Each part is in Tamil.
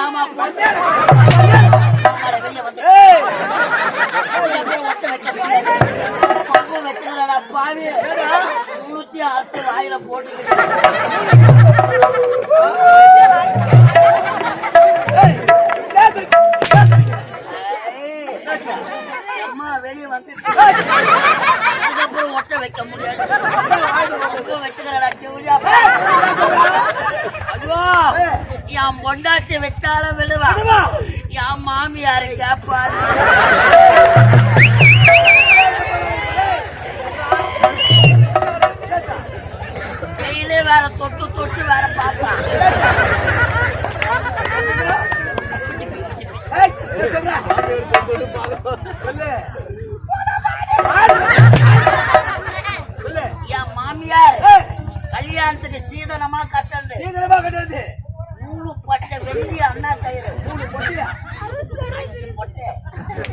சாமா போட்டு வெளிய வந்து. ஒட்ட வைக்க முடியாது கொம்பு வச்சுக்கிறடா பாவி. முன்னூத்தி அறுத்து வாயில போட்டுக்கிட்டு. அம்மா வெளிய அதுக்கப்புறம் ஒட்ட வைக்க முடியாது. கொம்பு வச்சுக்கிறடா ஐயோ. என் பொண்டாட்டி வச்சாலும் விடுவா என் மாமியாரு கேப்பாரு டெய்லி வேற தொட்டு தொட்டு வேற பாப்பா என்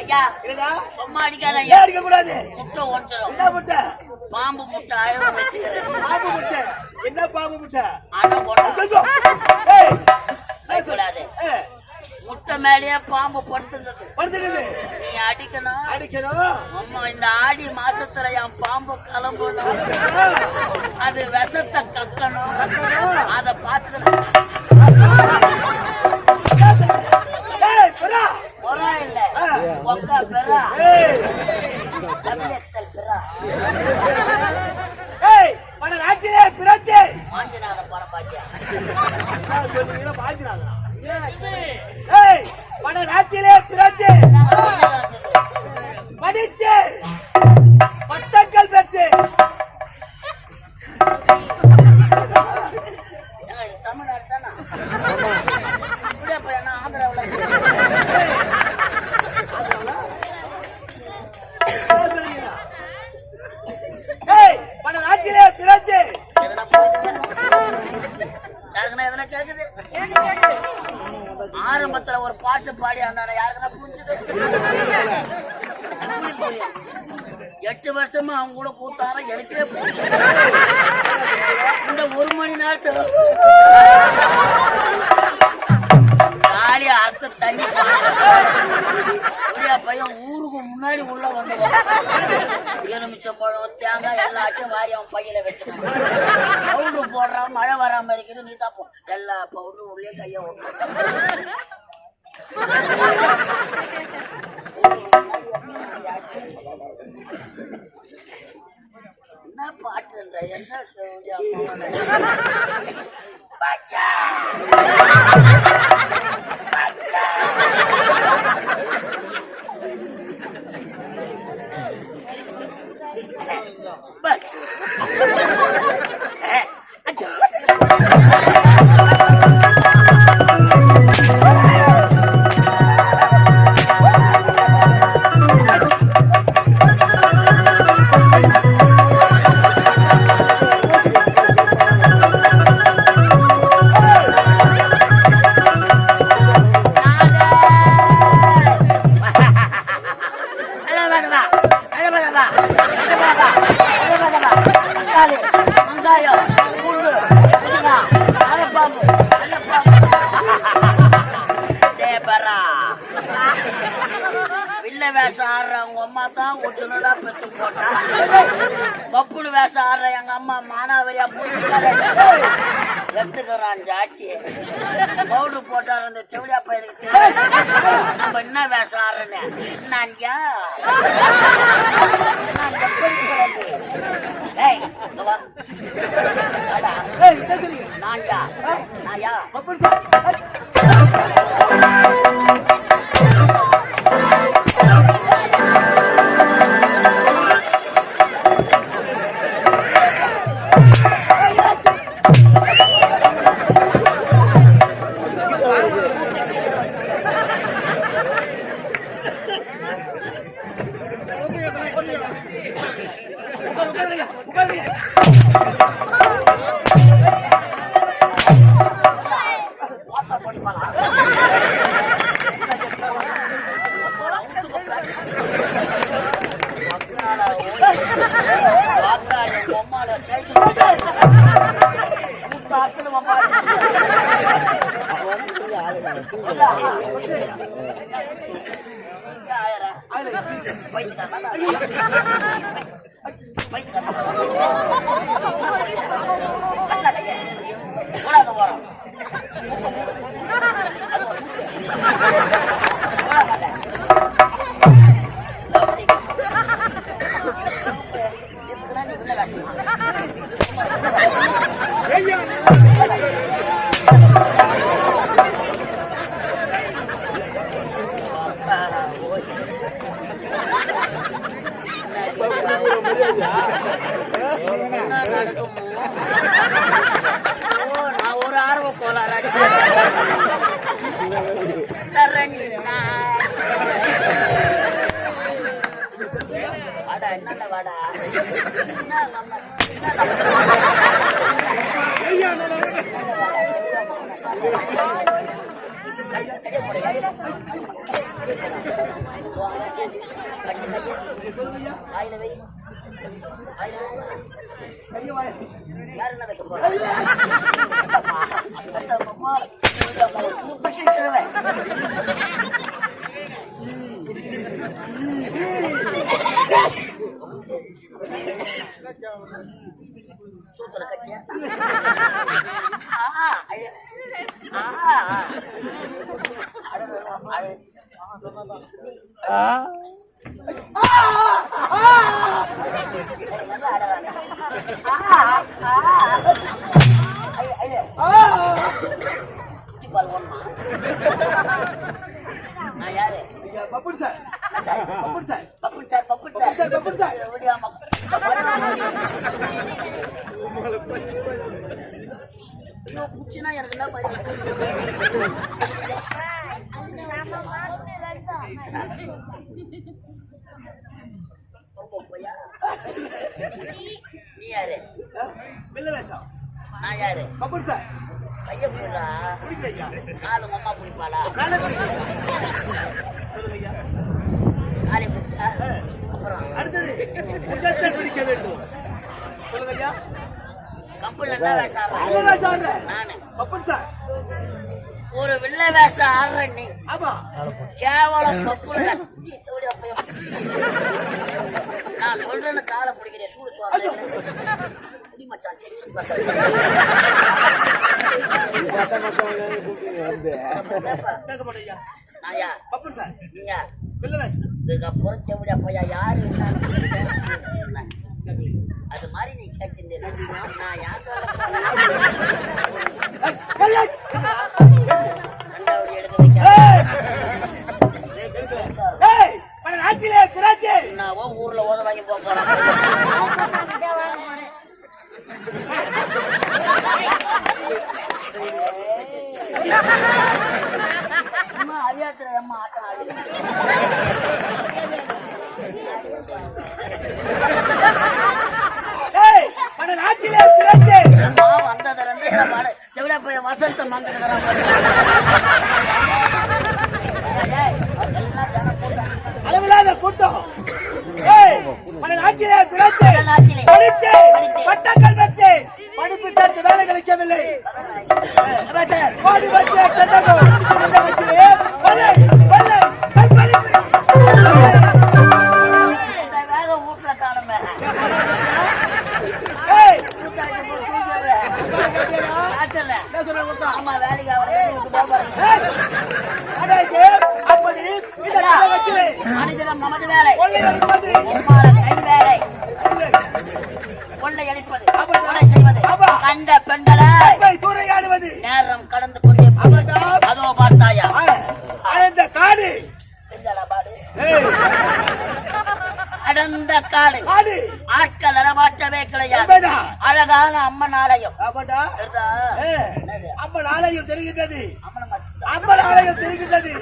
ஐயா சும்மா அடிக்காத ஐயா. முட்டை ஒன்றிடும் பாம்பு முட்டை அழகு வச்சுக்கிறேன் என்ன பாம்பு முட்டை? ஆனா மேலேயே பாம்பு படுத்துருந்தது. நீ அடிக்கணும். அடிக்கணும். அம்மா இந்த ஆடி மாசத்துல என் பாம்பு கிளம்பணும். அது விஷத்தை கக்கணும். அத பாத்துக்கணும் கேக்குது ஆரம்பத்துல ஒரு பாட்டு பாடி அந்த யாருக்குன்னா புரிஞ்சுது? எட்டு வருஷமா அவங்க கூட கூத்தார எனக்கே இந்த ஒரு மணி நேரத்துல காலி அர்த்த தண்ணி ஏரியா பையன் ஊருக்கு முன்னாடி உள்ள வந்து எலுமிச்சம் பழம் தேங்காய் எல்லாத்தையும் வாரி அவன் பையில வச்சு பவுடர் போடுறான் மழை வராம இருக்குது நீ தான் போ- எல்லா பவுடரும் உள்ளே கைய என்ன பாட்டு என்ன சொல்லியா? பச்சா! வில்ல வேஷம் ஆடுற ஆடுறவங்க அம்மா தான் சின்னதா பெத்து போட்டா பப்புனு வேஷம் ஆடுற எங்க அம்மா மானாவரியா புடிச்சு எடுத்துக்கிறான் ஜாக்கி பவுடர் போட்டார் அந்த செவிலியா பையனுக்கு தெரியும் நம்ம என்ன வேஷம் ஆடுறேன்னு நான்யா நான் எப்படி நான்யா நாயா பப்புன் ஆயிரம். பைத்தியக்காரனா? பைத்தியக்காரனா? கட்டல கையை. போடாத போறோம் நான் ஒரு ஆர்வ கோளாராச்சு தரணி நாய். வாடா என்னடா வாடா என்ன நம்ம- என்ன நம்ம- கையை போடு, கையை போடு. கட்டு, கையை. வாயில வை. யார் என்ன வைக்க கட்டியா? ஆ, பப்புன் சார் பப்புன் சார் பப்புன் சார் பப்புன் சார் பப்புன் சார். எனக்கு என்ன? நீ யாரு? வேஷம் நான் யாரு? சார் கைய காலு அம்மா பிடிப்பாளா. சொல்லுங்க ஐயா. அடுத்தது முகத்தை பிடிக்க வேண்டும் என்ன வேஷம் வேஷம் நானு சார் ஒரு வெள்ளை வேஷம் ஆடுற நீ ஆமா கேவலம் பப்புல நான் சொல்றேன்னு காலை பிடிக்கிறேன் சூடு சோறு குடி மச்சான் டென்ஷன் பப்புன் சார். வேஷம் இதுக்கப்புறம் தேவடி அப்பையா யாரு. அது மாதிரி நீ கேட்டிருந்தேன் நான் யாருக்கு எடுக்க வைக்க. என்னவோ ஊர்ல ஓத வாங்கி போக போறான் அறியாத்துல அம்மா ஆட்டம் ஆடுது ஏய், பல நாட்டிலே பிராஜே அம்மா வந்ததுல இருந்து இந்த பாடு செவிலியா போய் வசந்தம் வந்துட்டு அளவில்லாத கூட்டம் பல அழகான அம்மன் ஆலயம்? அம்மன் ஆலயம் தெரிகின்றது. அம்மனை ஆலயம் தெரிகின்றது.